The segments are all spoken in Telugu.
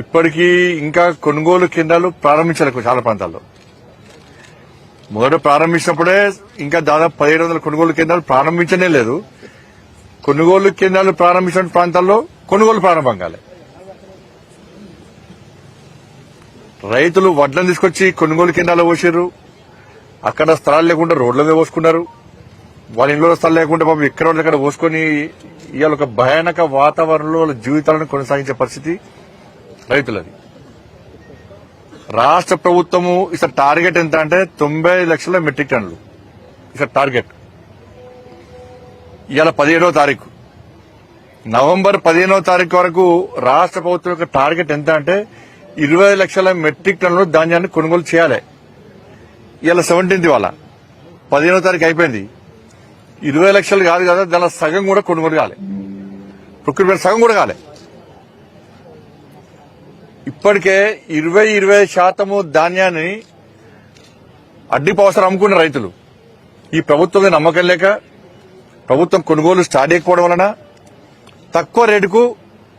ఇప్పటికీ ఇంకా కొనుగోలు కేంద్రాలు ప్రారంభించాలి చాలా ప్రాంతాల్లో. మొదట ప్రారంభించినప్పుడే ఇంకా దాదాపు పదిహేడు వందల కొనుగోలు కేంద్రాలు ప్రారంభించనే లేదు. కొనుగోలు కేంద్రాలు ప్రారంభించిన ప్రాంతాల్లో కొనుగోలు ప్రారంభం కాలే. రైతులు వడ్లను తీసుకొచ్చి కొనుగోలు కేంద్రాలు పోసారు అక్కడ స్థలాలు లేకుండా రోడ్ల మీద పోసుకున్నారు. వాళ్ళ ఇంట్లో స్థలం లేకుండా పాపం ఎక్కడ వాళ్ళు అక్కడ పోసుకొని ఇవాళ ఒక భయానక వాతావరణంలో వాళ్ళ జీవితాలను కొనసాగించే పరిస్థితి. రైతులది. రాష్ట్ర ప్రభుత్వము ఇక టార్గెట్ ఎంత అంటే తొంభై లక్షల మెట్రిక్ టన్నులు. ఇక టార్గెట్. ఇవాళ పదిహేడవ తారీఖు. నవంబర్ పదిహేనవ తారీఖు వరకు రాష్ట్ర ప్రభుత్వం యొక్క టార్గెట్ ఎంత అంటే ఇరవై లక్షల మెట్రిక్ టన్నులు ధాన్యాన్ని కొనుగోలు చేయాలి. ఇవాళ సెవెంటీన్త్ ఇవాళ. పదిహేనో తారీఖు అయిపోయింది. ఇరవై లక్షలు కాదు కదా దాని సగం కూడా కొనుగోలు కాలే. ప్రొక్యూర్మెంట్ సగం కూడా కాలే. ఇప్పటికే ఇరవై ఇరవై శాతము ధాన్యాన్ని అడ్డి అమ్ముకున్న రైతులు. ఈ ప్రభుత్వం నమ్మకం లేక ప్రభుత్వం కొనుగోలు స్టార్ట్ చేయకపోవడం వలన తక్కువ రేటుకు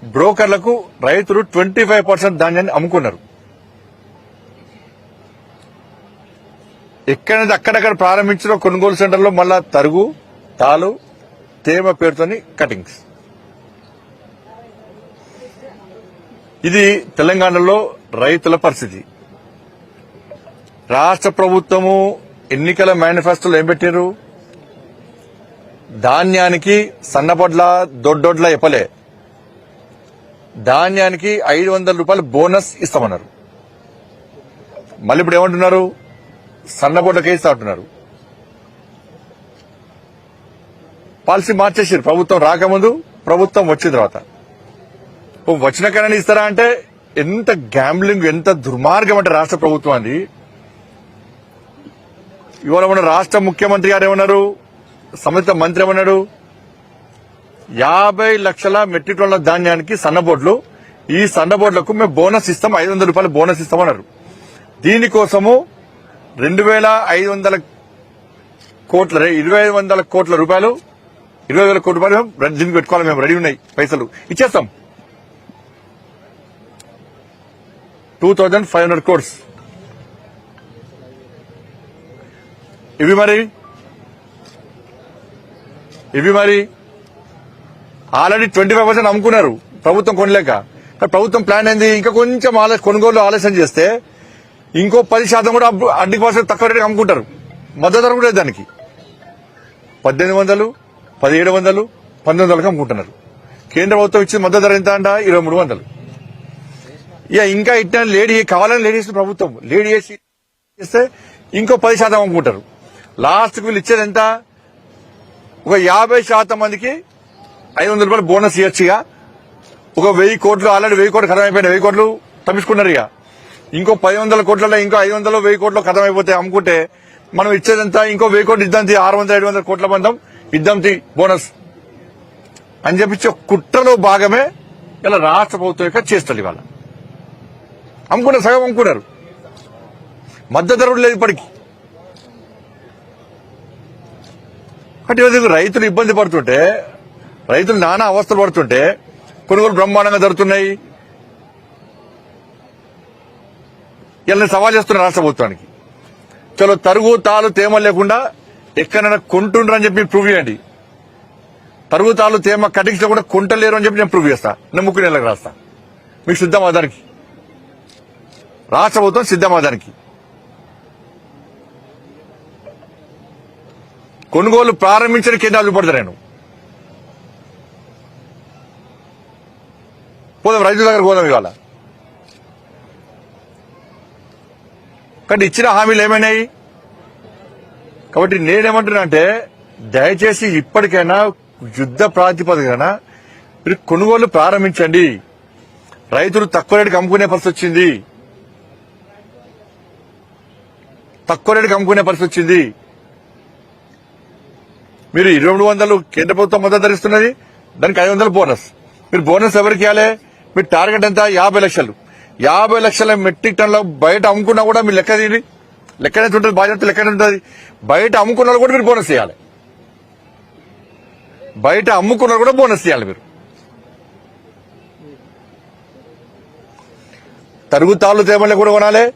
బ్రోకర్లకు రైతులు ట్వంటీ ఫైవ్ పర్సెంట్ ధాన్యాన్ని అమ్ముకున్నారు. ఎక్కడైతే అక్కడక్కడ ప్రారంభించిన కొనుగోలు సెంటర్లో మళ్ళా తరుగు తాలు తేమ పేరుతోని కటింగ్స్. ఇది తెలంగాణలో రైతుల పరిస్థితి. రాష్ట్ర ప్రభుత్వము ఎన్నికల మేనిఫెస్టోలో ఏం పెట్టారు ధాన్యానికి సన్నపొడ్ల దొడ్డొడ్ల ఇప్పలే ధాన్యానికి ఐదు వందల రూపాయలు బోనస్ ఇస్తామన్నారు. మళ్ళీ ఇప్పుడు ఏమంటున్నారు? సన్నబొడ్డకే ఇస్తా అంటున్నారు. పాలసీ మార్చేసారు ప్రభుత్వం రాకముందు ప్రభుత్వం వచ్చిన తర్వాత. వచ్చిన కన్నా ఇస్తారా అంటే ఎంత గ్యాంబ్లింగ్ ఎంత దుర్మార్గం అంటే రాష్ట్ర ప్రభుత్వం అది ఇవాళ మన రాష్ట్ర ముఖ్యమంత్రి గారు ఏమన్నారు? సంబంధిత మంత్రి ఏమన్నాడు? యాభై లక్షల మెట్రిక్ టన్నుల ధాన్యానికి సన్నబోడ్లు ఈ సన్నబోడ్లకు మేము బోనస్ ఇస్తాం ఐదు వందల రూపాయలు బోనస్ ఇస్తామన్నారు దీనికోసము రెండు వేల ఐదు వందల కోట్ల ఇరవై ఐదు వందల కోట్ల రూపాయలు ఇరవై వేల కోట్ల రూపాయలు దీనికి పెట్టుకోవాలి మేము రెడీ ఉన్నాయి పైసలు. ఇచ్చేస్తాం. Two thousand five hundred course. ఇవి మరి? ఇవి మరి? ఆల్రెడీ ట్వంటీ ఫైవ్ పర్సెంట్ అమ్ముకున్నారు ప్రభుత్వం కొనలేక. ప్రభుత్వం ప్లాన్ అయింది ఇంకా కొంచెం ఆలస్ కొనుగోలు ఆలస్యం చేస్తే ఇంకో పది శాతం కూడా అప్పు- అడ్డి పర్సెంట్ తక్కువ రేటుకి అమ్ముకుంటారు. మద్దతు ధర కూడా లేదు దానికి. పద్దెనిమిది వందలు పదిహేడు వందలు పంతొమ్మిది వందలకు అమ్ముకుంటున్నారు. కేంద్ర ప్రభుత్వం ఇచ్చిన మద్దతు ధర ఎంత అంట? ఇరవై మూడు వందలు. ఇక ఇంకా ఇట్లా లేడీ కావాలని లేడీ ప్రభుత్వం. లేడీ చేసి ఇస్తే ఇంకో పది శాతం అమ్ముకుంటారు. లాస్ట్ వీళ్ళు ఇచ్చేది ఎంత? ఒక యాభై శాతం మందికి ఐదు వందల రూపాయలు బోనస్ ఇవ్వచ్చుగా ఒక వెయ్యి కోట్లు ఆల్రెడీ వెయ్యి కోట్లు ఖతం అయిపోయినాయి వెయ్యి కోట్లు తప్పించుకున్నారు ఇక. ఇంకో పది వందల కోట్లలో ఇంకో ఐదు వందలు వెయ్యి కోట్లు ఖతం అయిపోతే అమ్ముకుంటే మనం ఇచ్చేదంతా ఇంకో వెయ్యి కోట్లు ఇద్దాం ఆరు వందల ఐదు వందల కోట్ల మందం ఇద్దాం బోనస్. అని చెప్పి కుట్రలో భాగమే ఇలా రాష్ట్ర ప్రభుత్వం యొక్క చేస్తారు ఇవాళ. అమ్ముకున్న సగం అమ్ముకున్నారు. మద్దతు లేదు ఇప్పటికి. అంటే రైతులు ఇబ్బంది పడుతుంటే రైతులు నానా అవస్థలు పడుతుంటే కొనుగోలు బ్రహ్మాండంగా జరుగుతున్నాయి. ఇలా సవాల్ చేస్తున్న రాష్ట్ర ప్రభుత్వానికి. చలో తరుగు తాలు తేమ లేకుండా ఎక్కడైనా కొంటుండ్రు అని చెప్పి ప్రూవ్ చేయండి. తరుగు తాలు తేమ కటింగ్స్ కూడా కొంటలేరు అని చెప్పి నేను ప్రూవ్ చేస్తా. నేను ముక్కు నెలకు రాస్తా. మీకు సిద్ధం దానికి? రాష్ట్ర ప్రభుత్వం సిద్ధమా దానికి కొనుగోలు ప్రారంభించిన కేంద్రాలు చూపడతా నేను. పోదాం రైతుల దగ్గర పోదాం ఇవాళ. కానీ ఇచ్చిన హామీలు ఏమైనాయి? కాబట్టి నేనేమంటున్నానంటే దయచేసి ఇప్పటికైనా యుద్ధ ప్రాతిపదికన మీరు కొనుగోలు ప్రారంభించండి. రైతులు తక్కువ రేటుకి అమ్ముకునే పరిస్థితి వచ్చింది. తక్కువ రేటుకి అమ్ముకునే పరిస్థితి వచ్చింది. మీరు ఇరవై మూడు వందలు కేంద్ర ప్రభుత్వం మద్దతు ధరిస్తున్నది దానికి ఐదు వందలు బోనస్. మీరు బోనస్ ఎవరికి ఇవ్వాలి? మీ టార్గెట్ ఎంత? యాభై లక్షలు. యాభై లక్షల మెట్రిక్ టన్ల బయట అమ్ముకున్నా కూడా మీరు లెక్క తీయండి. లెక్కనే ఉంటుంది? బాధ్యత లెక్కనే ఉంటుంది. బయట అమ్ముకున్న కూడా మీరు బోనస్ ఇవ్వాలి. బయట అమ్ముకున్న కూడా బోనస్ ఇవ్వాలి మీరు. తరుగుతాళ్ళు తేమల్ని కూడా కొనాలి.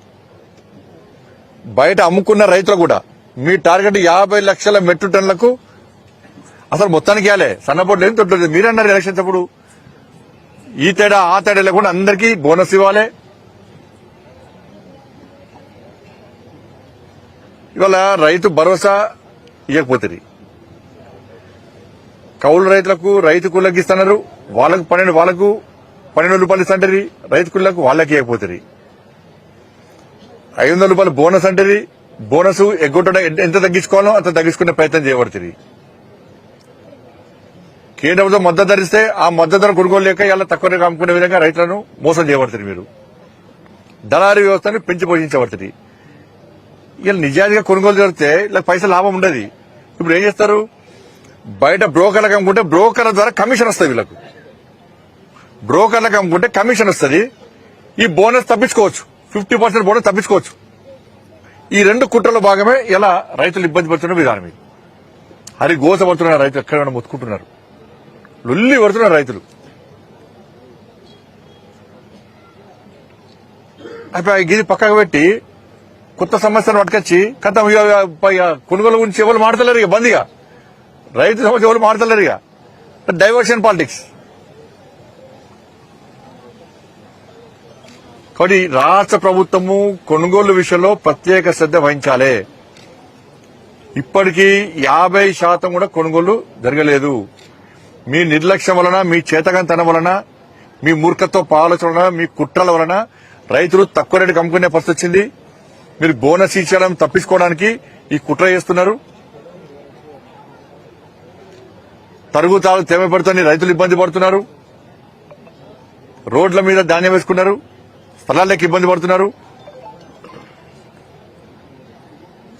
బయట అమ్ముకున్న రైతులు కూడా మీ టార్గెట్ యాభై లక్షల మెట్రిక్ టన్లకు అసలు మొత్తానికి ఇవ్వాలి. సన్నపోటు లేదు తొట్టు మీరన్నారు ఎలక్షన్స్ అప్పుడు. ఈ తేడా ఆ తేడా లేకుండా అందరికీ బోనస్ ఇవ్వాలి. ఇవాళ రైతు భరోసా ఇవ్వకపోతుంది. కౌలు రైతులకు రైతు కుళ్ళకి ఇస్తున్నారు. వాళ్ళకు పన్నెండు వాళ్ళకు పన్నెండు రూపాయలు ఇస్తుంటారు రైతు కుళ్ళకు వాళ్ళకి ఇవ్వకపోతుంది. ఐదు వందల రూపాయలు బోనస్ అంటే బోనస్ ఎగ్గొట్టడం ఎంత- తగ్గించుకోవాలో అంత తగ్గించుకునే ప్రయత్నం చేయబడుతుంది. కేంద్ర ప్రభుత్వం మద్దతు ధరిస్తే ఆ మద్దతు ధర కొనుగోలు లేక ఇలా తక్కువ అమ్ముకునే విధంగా రైతులను మోసం చేయబడుతుంది మీరు. దళారీ వ్యవస్థను పెంచి పోషించబడుతుంది. ఇలా నిజాయితీగా కొనుగోలు జరిగితే ఇలా పైసలు లాభం ఉండదు. ఇప్పుడు ఏం చేస్తారు? బయట బ్రోకర్లకు అమ్ముకుంటే బ్రోకర్ల ద్వారా కమిషన్ వస్తుంది వీళ్ళకు. బ్రోకర్లకు అమ్ముకుంటే కమిషన్ వస్తుంది. ఈ బోనస్ తప్పించుకోవచ్చు. ఫిఫ్టీ పర్సెంట్ బోనస్ తప్పించుకోవచ్చు. ఈ రెండు కుట్రలో భాగమే ఇలా రైతులు ఇబ్బంది పడుతున్న విధానం ఇది. హరి గోస పడుతున్నారు రైతులు ఎక్కడైనా మొత్తుకుంటున్నారు. లొల్లి పడుతున్నారు రైతులు. అయిపోయి గిది పక్కకు పెట్టి కొత్త సమస్యను పట్టుకొచ్చి కథ కొనుగోలు గురించి ఎవరు మాడతలేరు ఇక బందిగా రైతు సమస్య ఎవరు మాడతలేరు ఇక. Diversion politics. కాబట్టి రాష్ట్ర ప్రభుత్వము కొనుగోలు విషయంలో ప్రత్యేక శ్రద్ధ వహించాలి. ఇప్పటికీ యాభై శాతం కూడా కొనుగోలు జరగలేదు. మీ నిర్లక్ష్యం వలన మీ చేతకంతనం వలన మీ మూర్ఖత్వ ఆలోచన వలన మీ కుట్రల వలన రైతులు తక్కువ రేటుకి అమ్ముకునే పరిస్థితి వచ్చింది. మీరు బోనస్ ఇచ్చడం తప్పించుకోవడానికి ఈ కుట్ర చేస్తున్నారు. తరుగుతాలు తేమ పడుతుంది రైతులు ఇబ్బంది పడుతున్నారు. రోడ్ల మీద ధాన్యం వేసుకున్నారు. స్థలాలకు ఇబ్బంది పడుతున్నారు.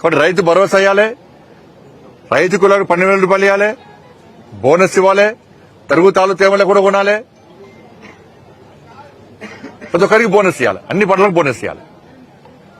కాబట్టి రైతు భరోసా ఇవ్వాలి రైతు కులకు పన్నెండు వేల రూపాయలు ఇవ్వాలి బోనస్ ఇవ్వాలి. తరుగుతాలు తేమలు కూడా కొనాలి. ప్రతి ఒక్కరికి బోనస్ ఇవ్వాలి అన్ని పంటలకు బోనస్ ఇవ్వాలి